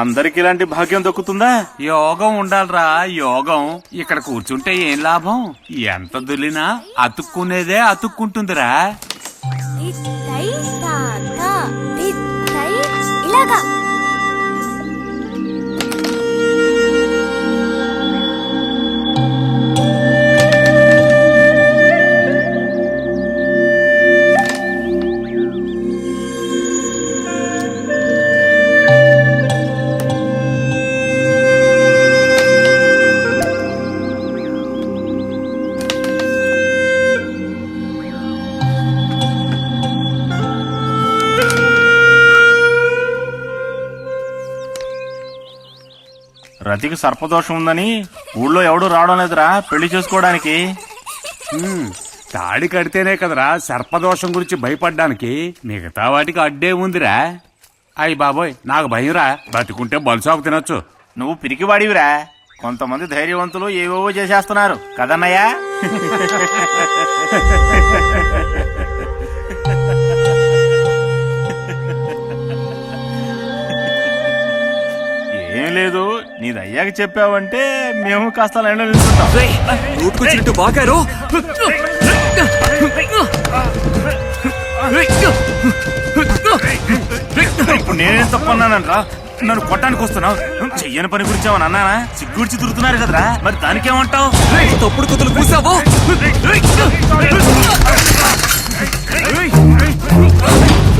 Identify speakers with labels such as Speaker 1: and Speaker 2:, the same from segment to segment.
Speaker 1: అందరికి ఇలాంటి భాగ్యం దక్కుతుందా?
Speaker 2: యోగం ఉండాలిరా యోగం. ఇక్కడ కూర్చుంటే ఏం లాభం? ఎంత దులినా అతుక్కునేదే అతుక్కుంటుందిరా.
Speaker 3: ఇలాగా.
Speaker 1: రతికి సర్పదోషం ఉందని ఊళ్ళో ఎవడు రావడం లేదురా పెళ్ళి చేసుకోవడానికి.
Speaker 2: హ్మ్, తాడి కడితేనే కదరా సర్పదోషం గురించి భయపడ్డానికి మిగతా వాటికి అడ్డే ఉందిరా. అయ్యి బాబోయ్ నాకు భయంరా. బతికుంటే బలుసాకు తినొచ్చు.
Speaker 1: నువ్వు పిరికివాడివిరా. కొంతమంది ధైర్యవంతులు ఏవేవో చేసేస్తున్నారు. కదన్నయ్యా? ఏం లేదు నీది అయ్యాక చెప్పావంటే మేము కాస్త లైన్లో నిల్చుంటాం
Speaker 4: బాగారు
Speaker 1: ఇప్పుడు నేనేం తప్పన్నానంట్రా నన్ను కొట్టడానికి వస్తున్నావు చెయ్యని పని గురించి ఏమన్నా అన్నానా సిగ్గుడిచి తిరుగుతున్నారు కదరా మరి దానికేమంటావు
Speaker 4: తప్పుడు కుతులు కూసావు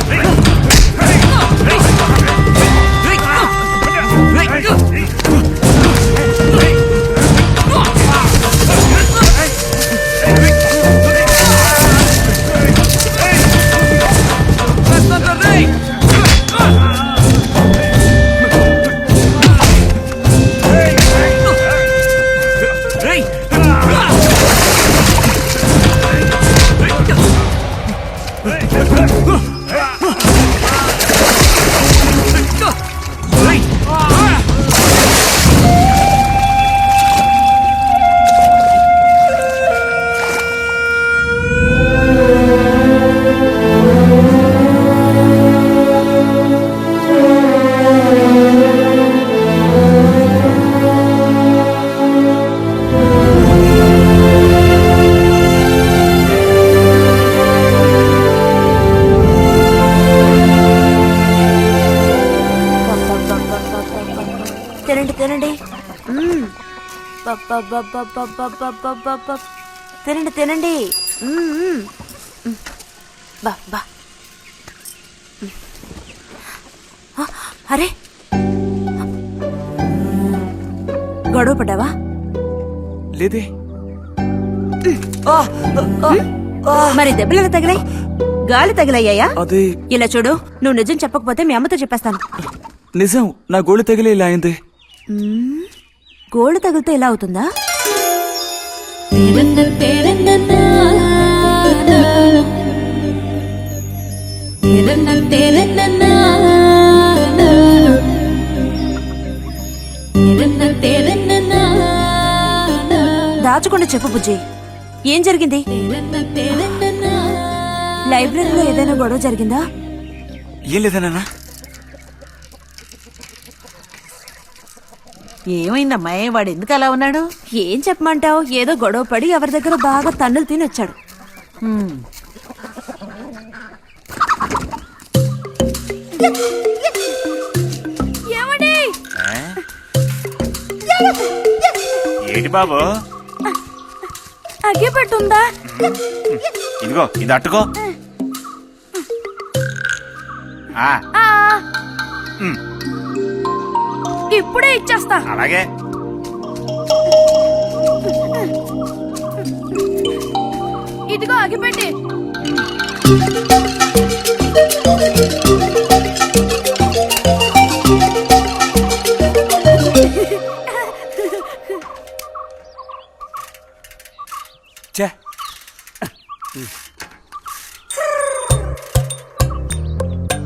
Speaker 3: తినండి తినండి తినండి. బా బా. అరే. గొడవ పడ్డావా?
Speaker 4: లేదే.
Speaker 3: మరి దెబ్బలు తగిలాయి? గాలి తగిలయ్యాయా?
Speaker 4: అదే.
Speaker 3: ఇలా చూడు నువ్వు నిజం చెప్పకపోతే మీ అమ్మతో చెప్పేస్తాను.
Speaker 4: నిజం నా గోళ తగిలే ఇలా అయింది.
Speaker 3: గోల్డ్ తగిలితే ఇలా అవుతుందా? దాచకుండా చెప్పు బుజ్జి. ఏం జరిగింది? లైబ్రరీలో ఏదైనా గొడవ జరిగిందా?
Speaker 4: ఏం లేదా నాన్న
Speaker 5: ఏమైందమ్మా వాడు ఎందుకు అలా ఉన్నాడు?
Speaker 3: ఏం చెప్పమంటావు? ఏదో గొడవ పడి ఎవరి దగ్గర బాగా తన్నులు తిని వచ్చాడు.
Speaker 5: హ్మ్.
Speaker 3: ఏమండి?
Speaker 1: ఏంటి బాబు?
Speaker 3: అగ్గి పెట్టుందా?
Speaker 1: ఇదిగో ఇది అట్టుకో. ఆ,
Speaker 3: ఆ,
Speaker 1: ఉమ్,
Speaker 3: ఇప్పుడే ఇచ్చేస్తా.
Speaker 1: అలాగే.
Speaker 3: ఇదిగో అగిపెట్టి
Speaker 4: చే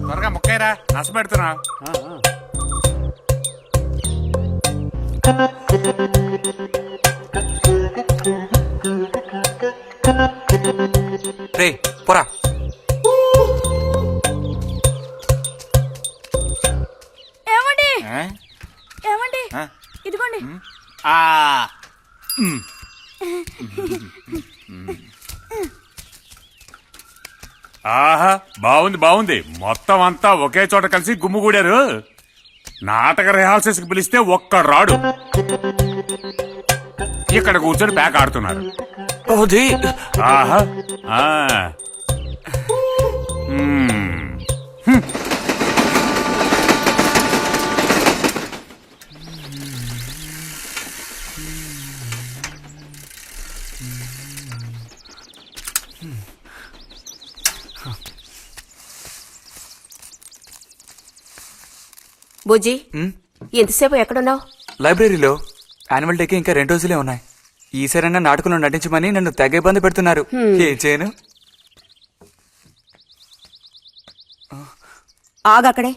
Speaker 2: త్వరగా ముక్కైరా నష్టపెడుతున్నా
Speaker 4: ఏమండి? ఏమండి? ఇదిగోండి.
Speaker 2: ఆ. ఆహా బాగుంది బాగుంది. మొత్తం అంతా ఒకే చోట కలిసి గుమ్ముగూడారు నాటక రిహార్సల్స్కి పిలిస్తే ఒక్క రాడు. ఇక్కడ కూర్చొని ప్యాక్ ఆడుతున్నారు. ఆహా. ఆ.
Speaker 3: బుజ్జి ఎంతసేపు ఎక్కడున్నావు?
Speaker 4: లైబ్రరీలో యాన్యువల్ డేకి ఇంకా రెండు రోజులే ఉన్నాయి. ఈసారైనా నాటకంలో నటించమని నన్ను తెగ ఇబ్బంది పెడుతున్నారు. ఏం చేయను?
Speaker 6: ఆగక్కడే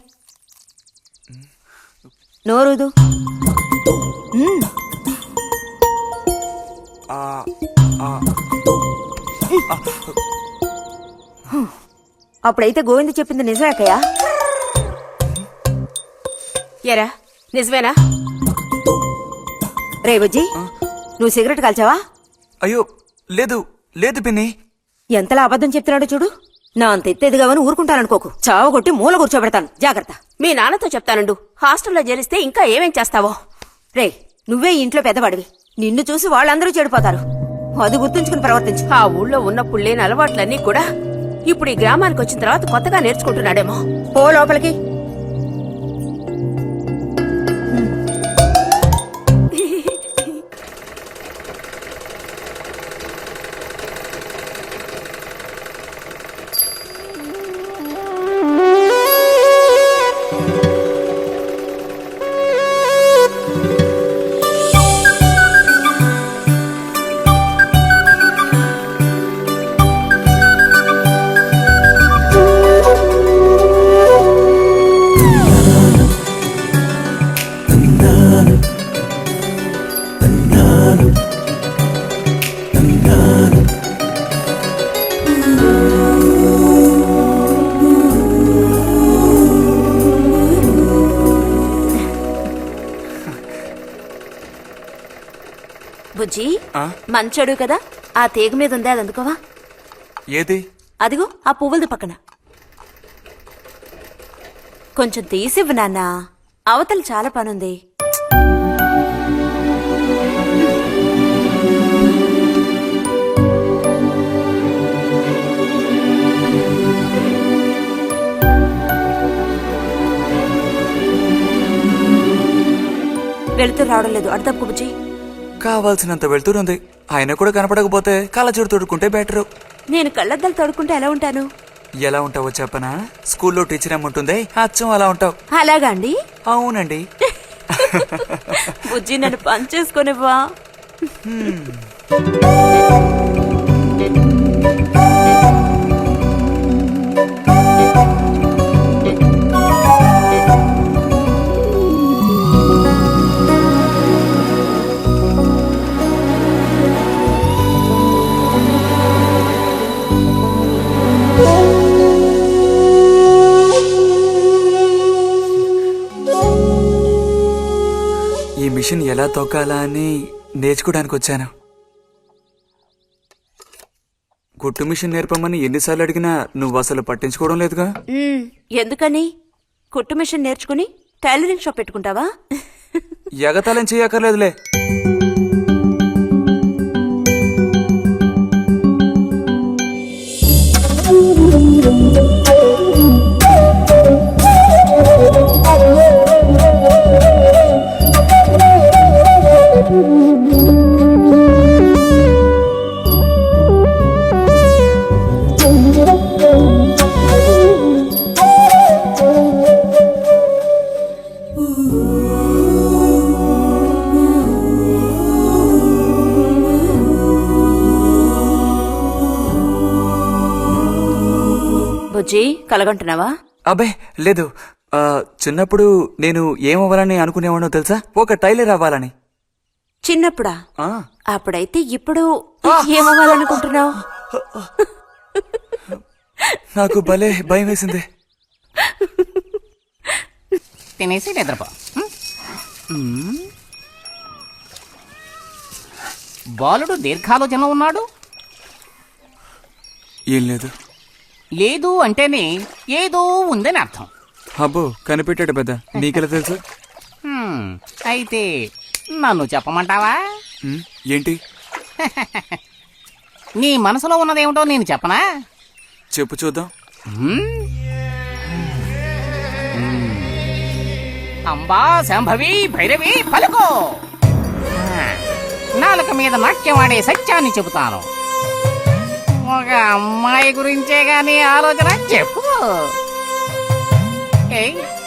Speaker 6: నోరుదు. అప్పుడైతే గోవింద చెప్పింది నిజమేకయ్యా
Speaker 3: ఎరా నిజమేనా?
Speaker 6: రే బుజ్జి నువ్వు సిగరెట్ కాల్చావా?
Speaker 4: అయ్యో లేదు లేదు పిన్ని.
Speaker 6: ఎంతలా అబద్ధం చెప్తున్నాడో చూడు. నా అంత ఎత్తేదిగావని ఊరుకుంటాననుకోకు. చావు కొట్టి మూల కూర్చోబెడతాను. జాగ్రత్త.
Speaker 3: మీ నాన్నతో చెప్తానుండు. హాస్టల్లో చేరిస్తే ఇంకా ఏమేం చేస్తావో?
Speaker 6: రే నువ్వే ఇంట్లో పెద్దవాడివి. నిన్ను చూసి వాళ్ళందరూ చెడిపోతారు. అది గుర్తుంచుకుని ప్రవర్తించు.
Speaker 3: ఆ ఊళ్ళో ఉన్నప్పుడు లేని అలవాట్లన్నీ కూడా ఇప్పుడు ఈ గ్రామానికి వచ్చిన తర్వాత కొత్తగా నేర్చుకుంటున్నాడేమో.
Speaker 6: పో లోపలికి.
Speaker 3: బుజ్జి? మంచోడు కదా? ఆ తీగ మీద ఉంది అది అందుకోవా?
Speaker 4: ఏది?
Speaker 3: అదిగో ఆ పువ్వులది పక్కన. కొంచెం తీసివ్వు నాన్న. అవతల చాలా పనుంది. వెళుతూ రావడం లేదు. అర్థం బుజ్జి.
Speaker 4: కావాల్సినంత వెళ్తురుంది ఆయన కూడా కనపడకపోతే కళ్ళజోడు తొడుక్కుంటే బెటరు.
Speaker 3: నేను కళ్ళద్దాలు తడుకుంటే ఎలా ఉంటాను?
Speaker 4: ఎలా ఉంటావో చెప్పనా? స్కూల్లో టీచర్ ఏముంటుందే అచ్చం అలా ఉంటావు.
Speaker 3: అలాగా అండి?
Speaker 4: అవునండి.
Speaker 3: బుజ్జి నన్ను పని చేసుకునివ్వా
Speaker 4: మిషన్ ఎలా తొక్కాలా అని నేర్చుకోవడానికి వచ్చాను. కుట్టు మిషన్ నేర్పమని ఎన్నిసార్లు అడిగినా నువ్వు అసలు పట్టించుకోవడం లేదుగా.
Speaker 3: ఎందుకని? కుట్టు మిషన్ నేర్చుకుని టైలరింగ్ షాప్ పెట్టుకుంటావా?
Speaker 4: ఎగతాళం చేయక్కర్లేదులే.
Speaker 3: బుజ్జి కలగంటున్నావా?
Speaker 4: అబ్బే లేదు. ఆ, చిన్నప్పుడు నేను ఏమవ్వాలని అనుకునేవాడో తెలుసా? ఒక టైలర్ అవ్వాలని.
Speaker 3: చిన్నప్పుడా?
Speaker 4: ఆ,
Speaker 3: అప్పుడైతే ఇప్పుడు ఏమవ్వాలనుకుంటున్నావు?
Speaker 4: నాకు భలే భయం వేసింది.
Speaker 7: తినేసి నిద్రపో. బాలుడు దీర్ఘాలోచనలో ఉన్నాడు?
Speaker 4: ఏం లేదు.
Speaker 7: లేదు అంటేనే ఏదో ఉందని అర్థం.
Speaker 4: అబ్బో కనిపెట్టాడు పెద్ద. నీకెలా తెలుసు?
Speaker 7: హ్మ్, అయితే నన్ను చెప్పమంటావా?
Speaker 4: ఉమ్, ఏంటి?
Speaker 7: నీ మనసులో ఉన్నదేమిటో నేను చెప్పనా?
Speaker 4: చెప్పు చూద్దాం.
Speaker 7: హ్మ్? హ్మ్. అంబా శాంభవి భైరవి పలుకో. ఆ, నాలుక మీద నాట్యం ఆడే సత్యాన్ని చెబుతాను. ఒక అమ్మాయి గురించే గాని ఆలోచన చెప్పు.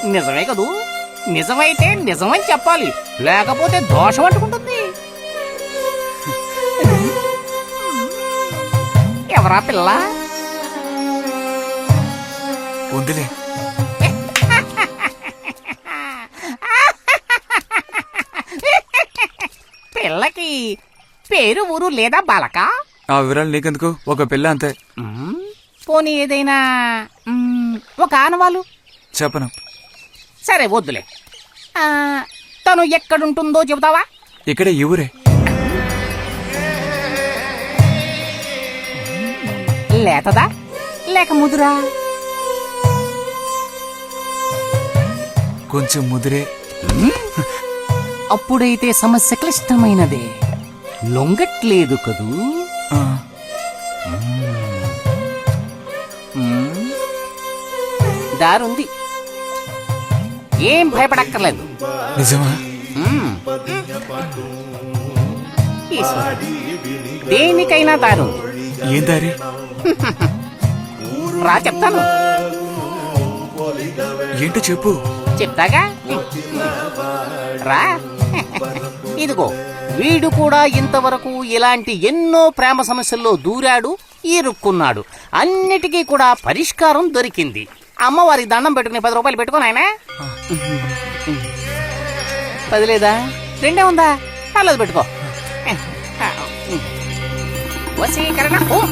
Speaker 7: నిజమే కదూ? నిజమైతే నిజమని చెప్పాలి. లేకపోతే దోషం అంటుకుంటుంది. ఎవరా పిల్ల?
Speaker 4: ఉందిలే.
Speaker 7: పిల్లకి పేరు ఊరు లేదా బాలక?
Speaker 4: ఆ వివరాలు నీకెందుకు? ఒక పిల్ల అంతే.
Speaker 7: పోనీ ఏదైనా ఒక ఆనవాలు?
Speaker 4: చెప్పను.
Speaker 7: సరే వద్దులే. ఆ, తను ఎక్కడుంటుందో చెబుతావా?
Speaker 4: ఇక్కడే ఈ ఊరే.
Speaker 7: లేతదా? లేక ముదురా?
Speaker 4: కొంచెం ముదిరే.
Speaker 7: అప్పుడైతే సమస్య క్లిష్టమైనదే. లొంగట్లేదు కదూ. దారుంది. ఏం భయపడక్కర్లేదు.
Speaker 4: నిజమా.
Speaker 7: దేనికైనా దారుంది.
Speaker 4: ఏం దారి?
Speaker 7: రా చెప్తాను.
Speaker 4: ఏంటో చెప్పు.
Speaker 7: చెప్తాగా? రా. ఇదిగో వీడు కూడా ఇంతవరకు ఇలాంటి ఎన్నో ప్రేమ సమస్యల్లో దూరాడు ఇరుక్కున్నాడు. అన్నిటికీ కూడా పరిష్కారం దొరికింది. అమ్మవారి దండం పెట్టుకుని పది రూపాయలు పెట్టుకుని ఆయన పదిలేదా? రెండే ఉందా? పర్లేదు పెట్టుకో. వసీకరణ ఓం